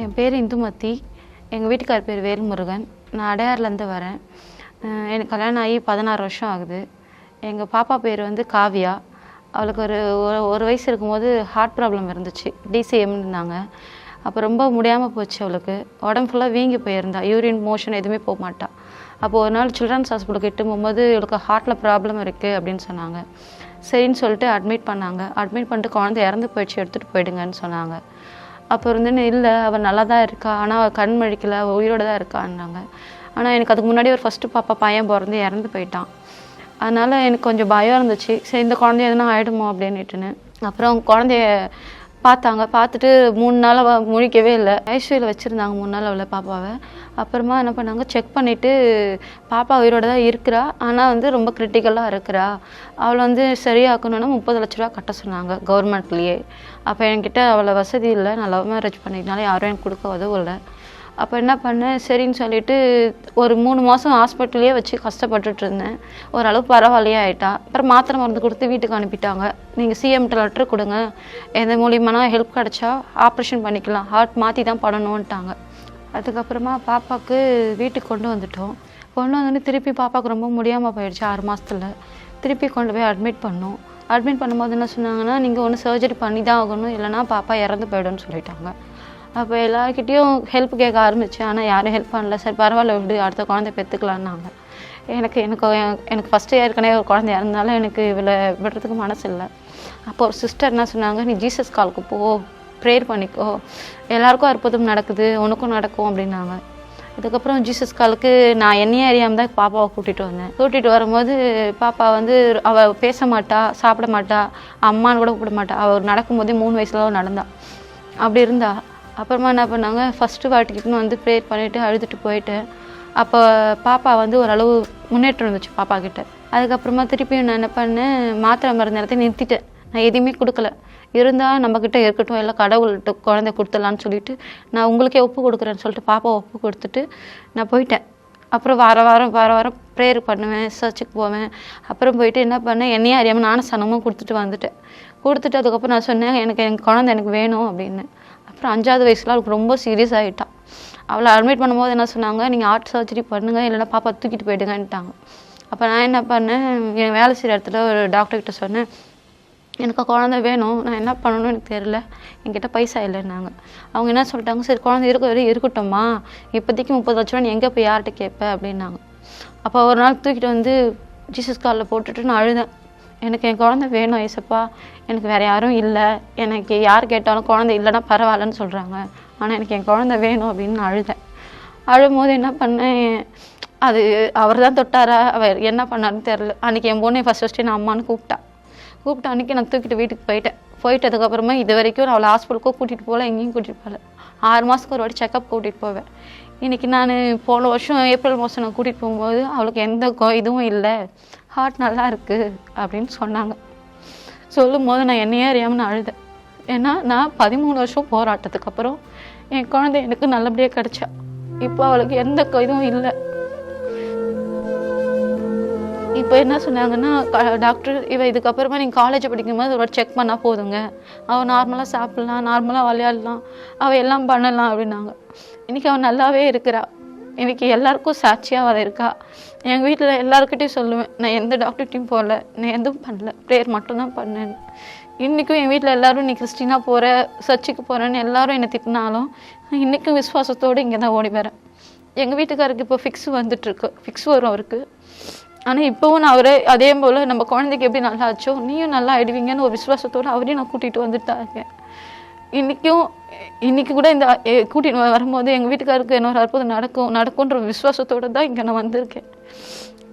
என் பேர் இந்துமதி. எங்கள் வீட்டுக்கார் பேர் வேல்முருகன். நான் அடையார்லேருந்து வரேன். எனக்கு கல்யாணம் ஆகி பதினாறு வருஷம் ஆகுது. எங்கள் பாப்பா பேர் வந்து காவியா. அவளுக்கு ஒரு ஒரு- ஒரு வயசு இருக்கும்போது ஹார்ட் ப்ராப்ளம் இருந்துச்சு. டிசிஎம்னாங்க அப்போ ரொம்ப முடியாமல் போச்சு அவளுக்கு. உடம்பு ஃபுல்லாக வீங்கி போயிருந்தா. யூரின் மோஷன் எதுவுமே போக மாட்டா. அப்போ ஒரு நாள் சில்ட்ரன்ஸ் ஹாஸ்பிட்டலுக்கு இட்டு போகும்போது இவளுக்கு ஹார்ட்டில் ப்ராப்ளம் இருக்குது அப்படின்னு சொன்னாங்க. சரின்னு சொல்லிட்டு அட்மிட் பண்ணாங்க. அட்மிட் பண்ணிட்டு குழந்தை இறந்து போயிடுச்சு. எடுத்துகிட்டு போயிடுங்கன்னு சொன்னாங்க. அப்போ இருந்துன்னு இல்லை அவள் நல்லா தான் இருக்கா? ஆனால் அவள் கண் மழிக்கலை அவள் உயிரோட தான் இருக்கான்னாங்க ஆனால் எனக்கு அதுக்கு முன்னாடி ஒரு ஃபஸ்ட்டு பாப்பா பையன் பிறந்து இறந்து போயிட்டான். அதனால் எனக்கு கொஞ்சம் பயம் இருந்துச்சு. சரி இந்த குழந்தைய எதுனா ஆகிடுமோ அப்படின்னுட்டுன்னு. அப்புறம் குழந்தைய பார்த்தாங்க. பார்த்துட்டு மூணு நாள் முழிக்கவே இல்லை. ஐசியூவில் வச்சுருந்தாங்க மூணு நாள் அவளை பாப்பாவை. அப்புறமா என்ன பண்ணாங்க? செக் பண்ணிவிட்டு பாப்பா உயிரோட தான் இருக்கிறா. ஆனால் வந்து ரொம்ப கிரிட்டிக்கலாக இருக்கிறா. அவளை வந்து சரியாக்கணும்னா முப்பது லட்ச ரூபா கட்ட சொன்னாங்க கவர்மெண்ட்லேயே அப்போ என்கிட்ட அவ்வளோ வசதி இல்லை. நான் லவ் மேரேஜ் பண்ணிக்கனால யாரும் எனக்கு கொடுக்க உதவலை. அப்போ என்ன பண்ணேன் சரின்னு சொல்லிட்டு ஒரு மூணு மாதம் ஹாஸ்பிட்டல்லையே வச்சு கஷ்டப்பட்டுட்டு இருந்தேன். ஓரளவு பரவாயில்லையே ஆயிட்டா. அப்புறம் மாத்திரை மருந்து கொடுத்து வீட்டுக்கு அனுப்பிட்டாங்க. நீங்கள் சிஎம்கிட்ட லெட்டர் கொடுங்க. எந்த மூலியமான ஹெல்ப் கிடச்சா ஆப்ரேஷன் பண்ணிக்கலாம். ஹார்ட் மாற்றி தான் பண்ணணுன்ட்டாங்க அதுக்கப்புறமா பாப்பாவுக்கு வீட்டுக்கு கொண்டு வந்துட்டோம். கொண்டு வந்துட்டு திருப்பி பாப்பாவுக்கு ரொம்ப முடியாமல் போயிடுச்சு ஆறு மாதத்தில் திருப்பி கொண்டு போய் அட்மிட் பண்ணோம். அட்மிட் பண்ணும்போது என்ன சொன்னாங்கன்னா நீங்கள் ஒன்று சர்ஜரி பண்ணி தான் ஆகணும். இல்லைனா பாப்பா இறந்து போயிடும்னு சொல்லிட்டாங்க. அப்போ எல்லாருக்கிட்டேயும் ஹெல்ப் கேட்க ஆரம்பித்தேன் ஆனால் யாரும் ஹெல்ப் பண்ணல. சரி பரவாயில்ல விடு அடுத்த குழந்தை பெற்றுக்கலான்னாங்க எனக்கு எனக்கு எனக்கு ஃபஸ்ட்டு ஏற்கனவே ஒரு குழந்தை இருந்தாலும் எனக்கு இவளை விடுறதுக்கு மனசு இல்லை. அப்போ ஒரு சிஸ்டர் என்ன சொன்னாங்க நீ ஜீசஸ் காலுக்கு போ. ப்ரேயர் பண்ணிக்கோ. எல்லாருக்கும் அற்புதம் நடக்குது. உனக்கும் நடக்கும் அப்படின்னாங்க. அதுக்கப்புறம் ஜீசஸ் காலுக்கு நான் என்னையே அறியாமல் தான் பாப்பாவை கூட்டிகிட்டு வந்தேன். கூட்டிகிட்டு வரும்போது பாப்பா வந்து அவள் பேச மாட்டா சாப்பிட மாட்டா அம்மான்னு கூட கூப்பிட மாட்டா. அவள் நடக்கும்போதே மூணு வயசுல நடந்தாள் நடந்தா. அப்படி இருந்தா அப்புறமா என்ன பண்ணாங்க ஃபஸ்ட்டு வாட்டிக்கிட்டு வந்து ப்ரேயர் பண்ணிவிட்டு அழுதுட்டு போயிட்டேன். அப்போ பாப்பா வந்து ஓரளவு முன்னேற்றம் இருந்துச்சு பாப்பா கிட்ட. அதுக்கப்புறமா திருப்பியும் நான் என்ன பண்ணேன் மாத்திரை மருந்து நேரத்தை நிறுத்திட்டேன். நான் எதுவுமே கொடுக்கல. இருந்தால் நம்மக்கிட்ட இருக்கட்டும் எல்லாம் கடவுள்கிட்ட குழந்தை கொடுத்துடலான்னு சொல்லிட்டு நான் உங்களுக்கே ஒப்பு கொடுக்குறேன்னு சொல்லிட்டு பாப்பா ஒப்பு கொடுத்துட்டு நான் போயிட்டேன். அப்புறம் வார வாரம் வார வாரம் ப்ரேயர் பண்ணுவேன் சர்ச்சுக்கு போவேன். அப்புறம் போயிட்டு என்ன பண்ணேன் என்னையே அறியாமல் நானும் சனமும் கொடுத்துட்டு வந்துட்டேன். கொடுத்துட்டு அதுக்கப்புறம் நான் சொன்னேன் எனக்கு என் குழந்தை எனக்கு வேணும் அப்படின்னு. அப்புறம் அஞ்சாவது வயசுல அவளுக்கு ரொம்ப சீரியஸ் ஆகிட்டா அவளை அட்மிட் பண்ணும்போது என்ன சொன்னாங்க நீங்கள் ஹார்ட் சர்ஜரி பண்ணுங்க இல்லைன்னா பாப்பா தூக்கிட்டு போயிடுங்கன்ட்டாங்க அப்போ நான் என்ன பண்ணேன் என் வேலை செய்கிற இடத்துல ஒரு டாக்டர்கிட்ட சொன்னேன் எனக்கு குழந்தை வேணும் நான் என்ன பண்ணணும்னு எனக்கு தெரியல என்கிட்ட பைசா இல்லைன்னாங்க. அவங்க என்ன சொல்லிட்டாங்க சரி குழந்தை இருக்க வரையும் இருக்கட்டும்மா இப்போதைக்கு முப்பது லட்ச ரூபா நீ எங்கே போய் யார்கிட்ட கேட்ப? அப்படின்னாங்க. அப்போ ஒரு நாள் தூக்கிட்டு வந்து ஜீசஸ் காலில் போட்டுட்டு நான் அழுதேன். எனக்கு என் குழந்தை வேணும் ஏசப்பா. எனக்கு வேறு யாரும் இல்லை. எனக்கு யார் கேட்டாலும் குழந்தை இல்லைன்னா பரவாயில்லன்னு சொல்கிறாங்க ஆனால் எனக்கு என் குழந்தை வேணும் அப்படின்னு நான் அழுதேன். அழும்போது என்ன பண்ணேன்? அது அவர் தான் தொட்டாரா? அவர் என்ன பண்ணாருன்னு தெரில அன்றைக்கி என் பொண்ணை ஃபஸ்ட் ஃபஸ்ட்டு நான் அம்மான்னு கூப்பிட்டா கூப்பிட்ட அன்றைக்கி நான் தூக்கிட்டு வீட்டுக்கு போயிட்டேன். போயிட்டதுக்கப்புறமா இது வரைக்கும் நான் அவளை ஹாஸ்பிட்டலுக்கோ கூட்டிகிட்டு போகல எங்கேயும் கூட்டிகிட்டு போகல. ஆறு மாதத்துக்கு ஒரு வாட்டி செக்கப் கூட்டிகிட்டு போவேன். இன்றைக்கி நான் போன வருஷம் ஏப்ரல் மாதம் நான் கூட்டிகிட்டு போகும்போது அவளுக்கு எந்த இதுவும் இல்லை. ஹார்ட் நல்லா இருக்குது அப்படின்னு சொன்னாங்க. சொல்லும் போது நான் என்னையே அறியாமல் நான் அழுதேன். ஏன்னா நான் பதிமூணு வருஷம் போராட்டத்துக்கு அப்புறம் என் குழந்தை எனக்கு நல்லபடியாக கிடச்சா. இப்போ அவளுக்கு எந்த இதுவும் இல்லை. இப்போ என்ன சொன்னாங்கன்னா க- டாக்டர் இவ இதுக்கப்புறமா நீங்கள் காலேஜ் படிக்கும்போது ஒரு செக் பண்ணால் போதுங்க. அவள் நார்மலாக சாப்பிட்லாம் நார்மலாக விளையாடலாம் அவள் எல்லாம் பண்ணலாம் அப்படின்னாங்க. இன்னைக்கு அவள் நல்லாவே இருக்கிறா. இன்றைக்கி எல்லாருக்கும் சாட்சியாக வர இருக்கா? எங்கள் வீட்டில் எல்லாருக்கிட்டையும் சொல்லுவேன் நான் எந்த டாக்டர்கிட்டையும் போகல நான் எதுவும் பண்ணல ப்ரேயர் மட்டும்தான் பண்ணேன் இன்றைக்கும் என் வீட்டில் எல்லாரும் நீ கிறிஸ்டினா போகிற சர்ச்சுக்கு போகிறேன்னு எல்லோரும் என்னை திட்டினாலும் நான் இன்றைக்கும் விசுவாசத்தோடு இங்கே தான் ஓடி வரேன். எங்கள் வீட்டுக்காருக்கு இப்போ ஃபிக்ஸ் வந்துட்டுருக்கு. ஃபிக்ஸ் வரும் அவருக்கு. ஆனால் இப்போவும் நான் அவரே அதே போல் நம்ம குழந்தைக்கு எப்படி நல்லா ஆச்சோ நீயும் நல்லா ஆயிடுவீங்கன்னு ஒரு விசுவாசத்தோடு அவரையும் நான் கூட்டிகிட்டு வந்துட்டு தான் இருக்கேன். இன்றைக்கும் இன்றைக்கி கூட இந்த எ- கூட்டிட்டு வரும்போது எங்கள் வீட்டுக்காருக்கு இன்னொரு அற்புதம் நடக்கும் நடக்கும்ன்ற ஒரு விசுவாசத்தோடு தான் இங்கே நான் வந்திருக்கேன்.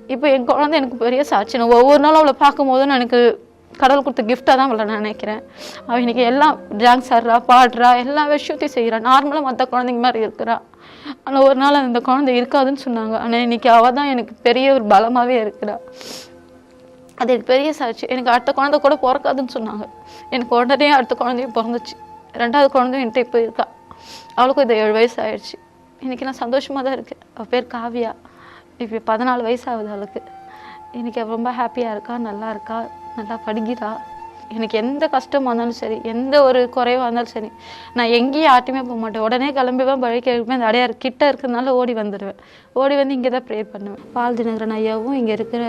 இப்போ என் குழந்தை எனக்கு பெரிய சாட்சி. நான் ஒவ்வொரு நாளும் அவளை பார்க்கும்போது நான் எனக்கு கடவுள் கொடுத்த கிஃப்டாக தான் அவளை நான் நினைக்கிறேன். அவள் இன்னைக்கு எல்லாம் டான்ஸ் ஆடுறா பாடுறா எல்லா விஷயத்தையும் செய்கிறா நார்மலாக மற்ற குழந்தைங்க மாதிரி இருக்கிறா. ஆனால் ஒரு நாள் அந்த குழந்தை இருக்காதுன்னு சொன்னாங்க. ஆனால் இன்னைக்கு அவள் தான் எனக்கு பெரிய ஒரு பலமாகவே இருக்கிறா. அது எனக்கு பெரிய சாட்சி. எனக்கு அடுத்த குழந்தை கூட பிறக்காதுன்னு சொன்னாங்க. எனக்கு உடனே அடுத்த குழந்தையும் பிறந்துச்சு. ரெண்டாவது குழந்தையும் என்கிட்ட இப்போ இருக்கா. அவளுக்கும் இது ஏழு வயசு ஆயிடுச்சு. இன்றைக்கி நான் சந்தோஷமாக தான் இருக்கேன். அவள் பேர் காவியா. இப்போ பதினாலு வயசு ஆகுது அவளுக்கு. இன்றைக்கி அவள் ரொம்ப ஹாப்பியாக இருக்கா நல்லா இருக்கா நல்லா படிக்கிறா. எனக்கு எந்த கஷ்டமாக இருந்தாலும் சரி எந்த ஒரு குறைவாக இருந்தாலும் சரி நான் எங்கேயும் யார்ட்டையுமே போக மாட்டேன். உடனே கிளம்பிவேன் பழிக்க இருப்பேன் அந்த அடையார் கிட்ட இருக்கிறதுனால ஓடி வந்துடுவேன். ஓடி வந்து இங்கே தான் ப்ரேயர் பண்ணுவேன். பால் தினகரன் ஐயாவும் இங்கே இருக்கிற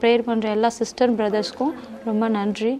ப்ரேயர் பண்ணுற எல்லா சிஸ்டர் பிரதர்ஸ்க்கும் ரொம்ப நன்றி.